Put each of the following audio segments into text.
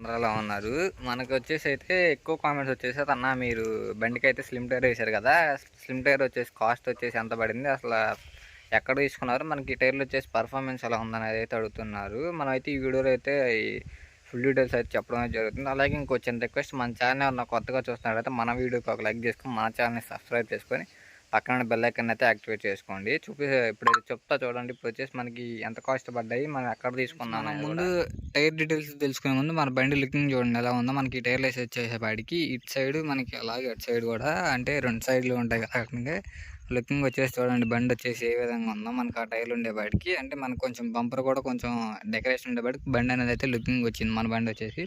అలా ఉన్నారు. మనకు వచ్చేసి అయితే ఎక్కువ కామెంట్స్ వచ్చేసి అన్న మీరు బండికి అయితే స్లిమ్ టైర్ వేశారు కదా స్లిమ్ టైర్ వచ్చేసి కాస్ట్ వచ్చేసి ఎంత పడింది? అసలు ఎక్కడ తీసుకున్నారు? మనకి టైర్లు వచ్చేసి పర్ఫార్మెన్స్ ఎలా ఉందనేది అయితే అడుగుతున్నారు. మనమైతే ఈ వీడియోలో అయితే ఫుల్ డీటెయిల్స్ అయితే చెప్పడం జరుగుతుంది. అలాగే ఇంకో చిన్న రిక్వెస్ట్ మన ఛానల్ ఉన్న కొత్తగా చూస్తున్నట్లయితే మన వీడియోకి ఒక లైక్ చేసుకొని మన ఛానల్ని సబ్స్క్రైబ్ చేసుకొని పక్కన బెల్ ఐకన్ అయితే యాక్టివేట్ చేసుకోండి. చూపి ఇప్పుడు చెప్తా చూడండి. ఇప్పుడు వచ్చేసి మనకి ఎంత కాస్ట్ పడ్డాయి మనం ఎక్కడ తీసుకున్నాం మనం ముందు టైర్ డీటెయిల్స్ తెలుసుకునే ముందు మన బండి లుకింగ్ చూడండి. ఎలా ఉందో మనకి టైర్లు వేసి వచ్చేసేపాటికి ఇటు సైడ్ మనకి అలాగే అటు సైడ్ కూడా అంటే రెండు సైడ్లు ఉంటాయి కదా లుకింగ్ వచ్చేసి చూడండి. బండి వచ్చేసి ఏ విధంగా ఉందో మనకి ఆ టైర్లు ఉండేవాడికి అంటే మనకు కొంచెం బంపర్ కూడా కొంచెం డెకరేషన్ ఉండేవాడికి బండి అనేది అయితే లుకింగ్ వచ్చింది మన బండి వచ్చేసి.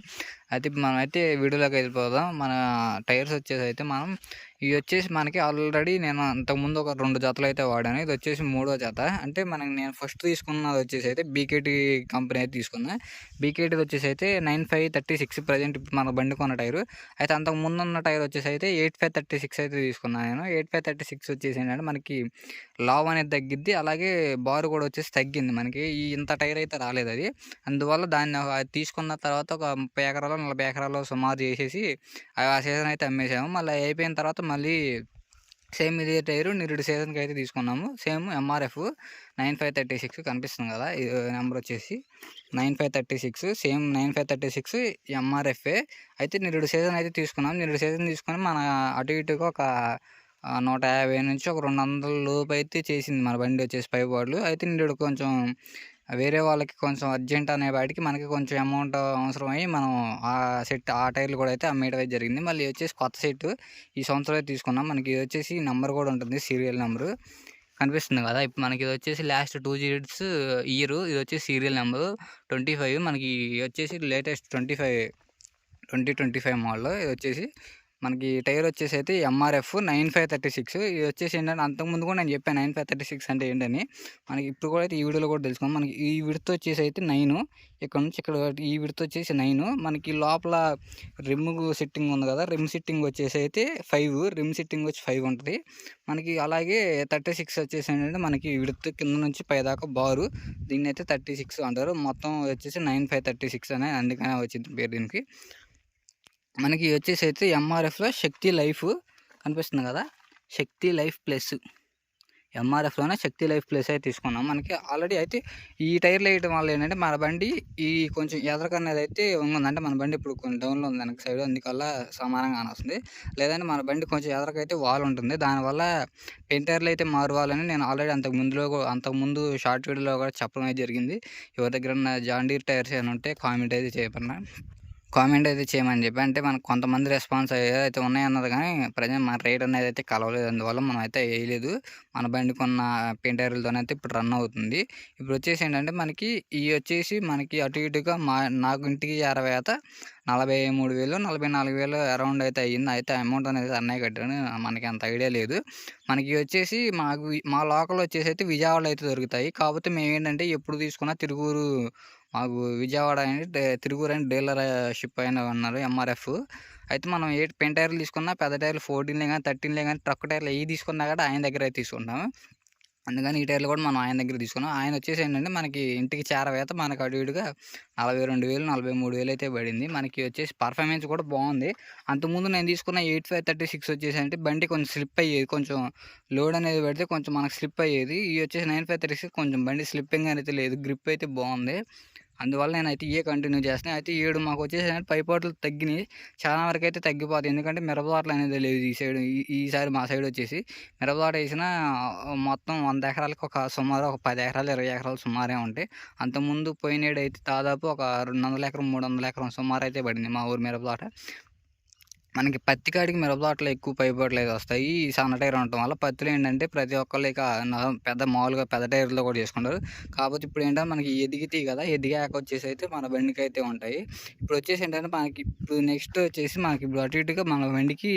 అయితే మనం అయితే వీడియోలోకి వెళ్ళిపోదాం. మన టైర్స్ వచ్చేసి అయితే మనం ఇవి వచ్చేసి మనకి ఆల్రెడీ నేను అంతకుముందు ఒక రెండు జతలు అయితే వాడాను. ఇది వచ్చేసి మూడో జత. అంటే మనకి నేను ఫస్ట్ తీసుకున్నది వచ్చేసి అయితే బీకేటీ కంపెనీ అయితే తీసుకున్నా. బీకేటీ వచ్చేసి అయితే nine five thirty six present ఇప్పుడు మన బండి కొన్న టైరు. అయితే అంతకుముందు ఉన్న టైర్ వచ్చేసి అయితే ఎయిట్ ఫైవ్ థర్టీ సిక్స్ అయితే తీసుకున్నాను నేను. ఎయిట్ ఫైవ్ థర్టీ సిక్స్ వచ్చేసి ఏంటంటే మనకి లావ్ అనేది తగ్గిద్ది. అలాగే బారు కూడా వచ్చేసి తగ్గింది మనకి. ఈ ఇంత టైర్ అయితే రాలేదు అది. అందువల్ల దాన్ని అది తీసుకున్న తర్వాత ఒక ముప్పై ఎకరాలు నలభై ఎకరాలు సుమారు చేసేసి ఆ సీజన్ అయితే అమ్మేసాము. మళ్ళీ అయిపోయిన తర్వాత మళ్ళీ సేమ్ ఇదే టైరు నిరుడు సీజన్కి అయితే తీసుకున్నాము. Same MRF nine five thirty six కనిపిస్తుంది కదా ఇది నెంబర్ వచ్చేసి nine five thirty six. Same nine five thirty six ఎంఆర్ఎఫ్ఏ అయితే నిరుడు సీజన్ అయితే తీసుకున్నాం. నిరుడు సీజన్ తీసుకొని మన అటు ఇటుగా ఒక నూట యాభై నుంచి ఒక రెండు వందల లోపు అయితే చేసింది మన బండి వచ్చేసి పై అయితే నిరుడు కొంచెం వేరే వాళ్ళకి కొంచెం అర్జెంట్ అనే వాటికి మనకి కొంచెం అమౌంట్ అవసరమై మనం ఆ సెట్ ఆ టైర్లు కూడా అయితే అమ్మేయడం జరిగింది. మళ్ళీ వచ్చేసి కొత్త సెట్ ఈ సంవత్సరం అయితే తీసుకున్నాం. మనకి ఇది వచ్చేసి నెంబర్ కూడా ఉంటుంది సీరియల్ నెంబరు. కనిపిస్తుంది కదా? ఇప్పుడు మనకి ఇది వచ్చేసి లాస్ట్ టూ జీడ్స్ ఇయర్. ఇది వచ్చేసి సీరియల్ నెంబరు ట్వంటీ ఫైవ్. మనకి వచ్చేసి latest twenty five twenty twenty five model. ఇది వచ్చేసి మనకి టైర్ వచ్చేసి అయితే MRF nine five thirty six. ఇది వచ్చేసి ఏంటంటే అంతకుముందు కూడా నేను చెప్పాను నైన్ ఫైవ్ థర్టీ సిక్స్ అంటే ఏంటని. మనకి ఇప్పుడు కూడా అయితే ఈ వీడియోలో కూడా తెలుసుకున్నాం మనకి ఈ విడత వచ్చేసి అయితే నైన్. ఇక్కడ నుంచి ఇక్కడ ఈ విడత వచ్చేసి నైన్. మనకి లోపల రిమ్ సిట్టింగ్ ఉంది కదా రిమ్ సిట్టింగ్ వచ్చేసి అయితే ఫైవ్. రిమ్ సిట్టింగ్ వచ్చి ఫైవ్ ఉంటుంది. మనకి అలాగే థర్టీ సిక్స్ వచ్చేసి ఏంటంటే మనకి విడత కింద నుంచి పైదాకా బారు. దీన్ని అయితే థర్టీ సిక్స్ అంటారు. మొత్తం వచ్చేసి నైన్ ఫైవ్ థర్టీ సిక్స్ అనే అందుకనే వచ్చింది పేరు దీనికి. మనకి వచ్చేసి అయితే ఎంఆర్ఎఫ్లో శక్తి లైఫ్ కనిపిస్తుంది కదా. Shakti life plus. ఎంఆర్ఎఫ్లోనే Shakti life plus అయితే తీసుకున్నాం. మనకి ఆల్రెడీ అయితే ఈ టైర్లు వేయడం వల్ల ఏంటంటే మన బండి ఈ కొంచెం ఎదరకనేది అయితే ఉందంటే మన బండి ఇప్పుడు కొంచెం డౌన్లో ఉంది. వెనక సైడ్ అందుకల్లా సమానంగా వస్తుంది లేదంటే మన బండి కొంచెం ఎదరకైతే వాల్ ఉంటుంది. దానివల్ల పెన్ టైర్లు అయితే మారువాలని నేను ఆల్రెడీ అంతకు ముందులో అంతకుముందు అంతకు ముందు షార్ట్ వీడియోలో కూడా చెప్పడం అయితే జరిగింది. ఎవరి దగ్గర జాండీర్ టైర్స్ ఏమైనా ఉంటే కామెంట్ అయితే చేయబడినా కామెంట్ అయితే చేయమని చెప్పి అంటే మనకు కొంతమంది రెస్పాన్స్ ఏదైతే ఉన్నాయన్నది కానీ ప్రజెంట్ మన రేట్ అనేది అయితే కలవలేదు. అందువల్ల మనం అయితే వేయలేదు. మన బండి కొన్న పెయింటర్లతోనైతే అయితే ఇప్పుడు రన్ అవుతుంది. ఇప్పుడు వచ్చేసి ఏంటంటే మనకి ఇవి వచ్చేసి మనకి అటు ఇటుగా మా నాకు ఇంటికి అరవై అయితే నలభై మూడు వేలు నలభై నాలుగు వేలు అరౌండ్ అయితే అయ్యింది. అయితే అమౌంట్ అనేది అన్నయ్య కట్టాను మనకి అంత ఐడియా లేదు. మనకి వచ్చేసి మాకు మా లోకల్ వచ్చేసి అయితే విజయవాడలో అయితే దొరుకుతాయి. కాకపోతే మేము ఏంటంటే ఎప్పుడు తీసుకున్నా తిరుగురు మాకు విజయవాడ అని తిరుగురు అని డీలర్షిప్ అయిన ఉన్నారు ఎంఆర్ఎఫ్ అయితే మనం ఏ పెన్ టైర్లు తీసుకున్నా పెద్ద టైర్లు ఫోర్టీన్లే కానీ థర్టీన్లే కానీ ట్రక్ టైర్లు ఏ తీసుకున్నా కూడా ఆయన దగ్గర అయితే తీసుకుంటాము. అందుకని ఈ టైర్లు కూడా మనం ఆయన దగ్గర తీసుకున్నాం. ఆయన వచ్చేసి ఏంటంటే మనకి ఇంటికి చేరవేత మనకి అటు ఇటుగా నలభై రెండు వేలు నలభై మూడు వేలు అయితే పడింది. మనకి వచ్చేసి పర్ఫార్మెన్స్ కూడా బాగుంది. అంతకుముందు నేను తీసుకున్న ఎయిట్ ఫైవ్ థర్టీ సిక్స్ వచ్చేసి అంటే బండి కొంచెం స్లిప్ అయ్యేది కొంచెం లోడ్ అనేది పెడితే కొంచెం మనకు స్లిప్ అయ్యేది. ఈ వచ్చేసి నైన్ ఫైవ్ థర్టీ సిక్స్ కొంచెం బండి స్లిప్పింగ్ అనేది లేదు గ్రిప్ అయితే బాగుంది. అందువల్ల నేనైతే అయితే ఇయే కంటిన్యూ చేస్తున్నాను అయితే ఏడు మాకు వచ్చేసి ఏంటంటే పైపాట్లు తగ్గినాయి. చాలా వరకు అయితే తగ్గిపోతాయి. ఎందుకంటే మిరపతోటలు అనేది లేదు ఈ సైడ్. ఈసారి మా సైడ్ వచ్చేసి మిరపతోట వేసిన మొత్తం వంద ఎకరాలకు ఒక సుమారు ఒక పది ఎకరాలు ఇరవై ఎకరాలు సుమారే ఉంటాయి. అంతకుముందు పోయినేడు అయితే దాదాపు ఒక రెండు వందల ఎకరం మూడు వందల ఎకరం సుమారు అయితే పడింది మా ఊరు మిరపతోట మనకి పత్తి కాడికి మిరపతోటలు ఎక్కువ పైపాట్లు అయితే వస్తాయి. ఈ సన్న టైర్ ఉండటం వల్ల పత్తిలో ఏంటంటే ప్రతి ఒక్కళ్ళు ఇక పెద్ద మామూలుగా పెద్ద టైర్లో కూడా చేసుకుంటారు. కాకపోతే ఇప్పుడు ఏంటంటే మనకి ఎదిగితాయి కదా ఎదిగాక వచ్చేసి అయితే మన బండికి అయితే ఉంటాయి. ఇప్పుడు వచ్చేసి ఏంటంటే మనకి ఇప్పుడు నెక్స్ట్ వచ్చేసి మనకి ఇప్పుడు అటు ఇటుగా మన బండికి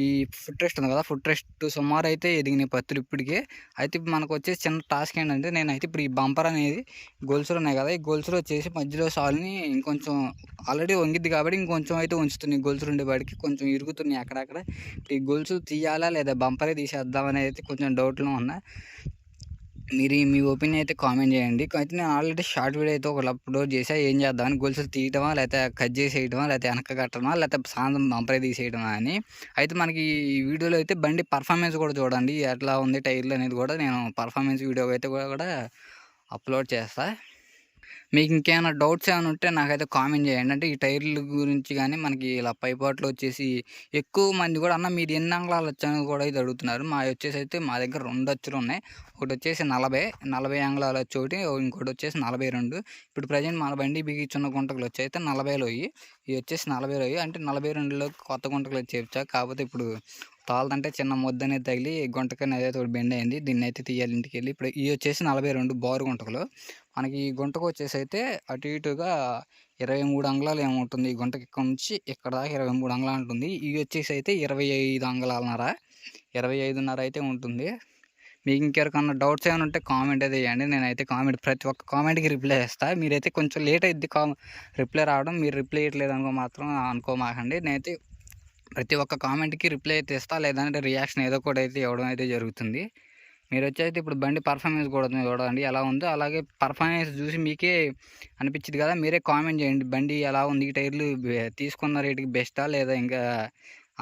ఈ ఫుడ్ రెస్ట్ ఉంది కదా ఫుడ్ రెస్ట్ సుమారు అయితే ఎదిగినాయి పత్తులు ఇప్పటికే. అయితే మనకు వచ్చేసి చిన్న టాస్క్ ఏంటంటే నేనైతే ఇప్పుడు ఈ బంపర్ అనేది గొలుసులు ఉన్నాయి కదా ఈ గొలుసులు వచ్చేసి మధ్యలో సాల్ని ఇంకొంచెం ఆల్రెడీ వంగిద్ది కాబట్టి ఇంకొంచెం అయితే ఉంచుతున్నాయి గొలుసులు ఉండేవాడికి కొంచెం ఇరుగుతున్నాయి అక్కడక్కడ. ఇప్పుడు ఈ గొలుసు తీయాలా లేదా బంపరే తీసేద్దాం అనేది అయితే కొంచెం డౌట్లో ఉన్నా. మీరు మీ ఒపీనియన్ అయితే కామెంట్ చేయండి. అయితే నేను ఆల్రెడీ షార్ట్ వీడియో అయితే ఒకటి అప్లోడ్ చేసా. ఏం చేద్దామని గొలుసులు తీయటమా లేకపోతే కట్ చేసేయటమా లేకపోతే వెనక కట్టడమా లేకపోతే సాయంత్రం బంపరే తీసేయటమా అని. అయితే మనకి ఈ వీడియోలో అయితే బండి పర్ఫార్మెన్స్ కూడా చూడండి. ఎట్లా ఉంది టైర్లు అనేది కూడా నేను పర్ఫార్మెన్స్ వీడియో అయితే కూడా కూడా అప్లోడ్ చేస్తాను మీకు ఇంకేమైనా డౌట్స్ ఏమైనా ఉంటే నాకైతే కామెంట్ చేయండి. అంటే ఈ టైర్ల గురించి కానీ మనకి ఇలా పైపాట్లు వచ్చేసి ఎక్కువ మంది కూడా అన్న మీరు ఎన్ని అంగళాలు వచ్చాయని కూడా ఇది అడుగుతున్నారు. మా వచ్చేసి అయితే మా దగ్గర రెండు అచ్చులు ఉన్నాయి. ఒకటి వచ్చేసి నలభై నలభై అంగళాలు వచ్చి ఒకటి ఇంకోటి వచ్చేసి నలభై రెండు. ఇప్పుడు ప్రజెంట్ మన బండి బిగించున్న గుంటకులు వచ్చి అయితే నలభైలో ఇవి. వచ్చేసి నలభై అంటే నలభై రెండులో కొత్త గుంటకులు వచ్చి చేర్చా కాకపోతే ఇప్పుడు తాళదంటే చిన్న ముద్ద అనేది తగిలి గుంటకని అదే ఒకటి బెండ్ అయింది. దీన్ని అయితే తీయాలి ఇంటికి వెళ్ళి ఇప్పుడు ఇవి వచ్చేసి నలభై రెండు బారు గుంటకలు. మనకి ఈ గుంటకు వచ్చేసి అయితే అటు ఇటుగా ఇరవై మూడు అంగుళాలు ఏముంటుంది ఈ గుంటకి ఇక్కడ నుంచి ఇక్కడ దాకా ఇరవై మూడు అంగుళాలు ఉంటుంది ఇవి వచ్చేసి అయితే ఇరవై ఐదు అంగుళాలన్నర. ఇరవై ఐదున్నర అయితే ఉంటుంది. మీకు ఇంకెవరికన్నా డౌట్స్ ఏమైనా ఉంటే కామెంట్ అయితే చేయండి. నేనైతే కామెంట్ ప్రతి ఒక్క కామెంట్కి రిప్లై చేస్తాను మీరైతే కొంచెం లేట్ అయింది కా రిప్లై రావడం. మీరు రిప్లై ఇవ్వట్లేదు అనుకో మాత్రం అనుకోమాకండి. నేనైతే ప్రతి ఒక్క కామెంట్కి రిప్లై అయితే ఇస్తా. లేదంటే రియాక్షన్ ఏదో కూడా అయితే ఇవ్వడం అయితే జరుగుతుంది. మీరు వచ్చేసి ఇప్పుడు బండి పర్ఫార్మెన్స్ కూడా చూడండి ఎలా ఉందో. అలాగే పర్ఫార్మెన్స్ చూసి మీకే అనిపించింది కదా. మీరే కామెంట్ చేయండి. బండి ఎలా ఉంది? ఈ టైర్లు తీసుకున్న రేటుకి బెస్టా? లేదా ఇంకా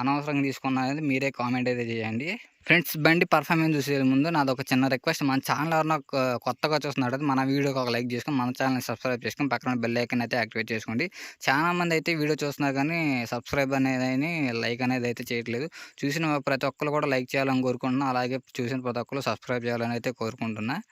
అనవసరంగా తీసుకున్నా అనేది మీరే కామెంట్ అయితే చేయండి. ఫ్రెండ్స్ బండి పర్ఫార్మెన్స్ చూసే ముందు నాది ఒక చిన్న రిక్వెస్ట్. మన ఛానల్ ఎవరైనా కొత్తగా చూస్తున్నట్టు మన వీడియోకి ఒక లైక్ చేసుకొని మన ఛానల్ని సబ్స్క్రైబ్ చేసుకొని పక్కన బెల్ ఐకన్ అయితే యాక్టివేట్ చేసుకోండి. చాలా మంది అయితే వీడియో చూస్తున్నారు కానీ సబ్స్క్రైబ్ అనేది లైక్ అనేది అయితే చేయట్లేదు. చూసిన ప్రతి ఒక్కరు కూడా లైక్ చేయాలని కోరుకుంటున్నాను అలాగే చూసిన ప్రతి ఒక్కరు సబ్స్క్రైబ్ చేయాలని అయితే కోరుకుంటున్నాను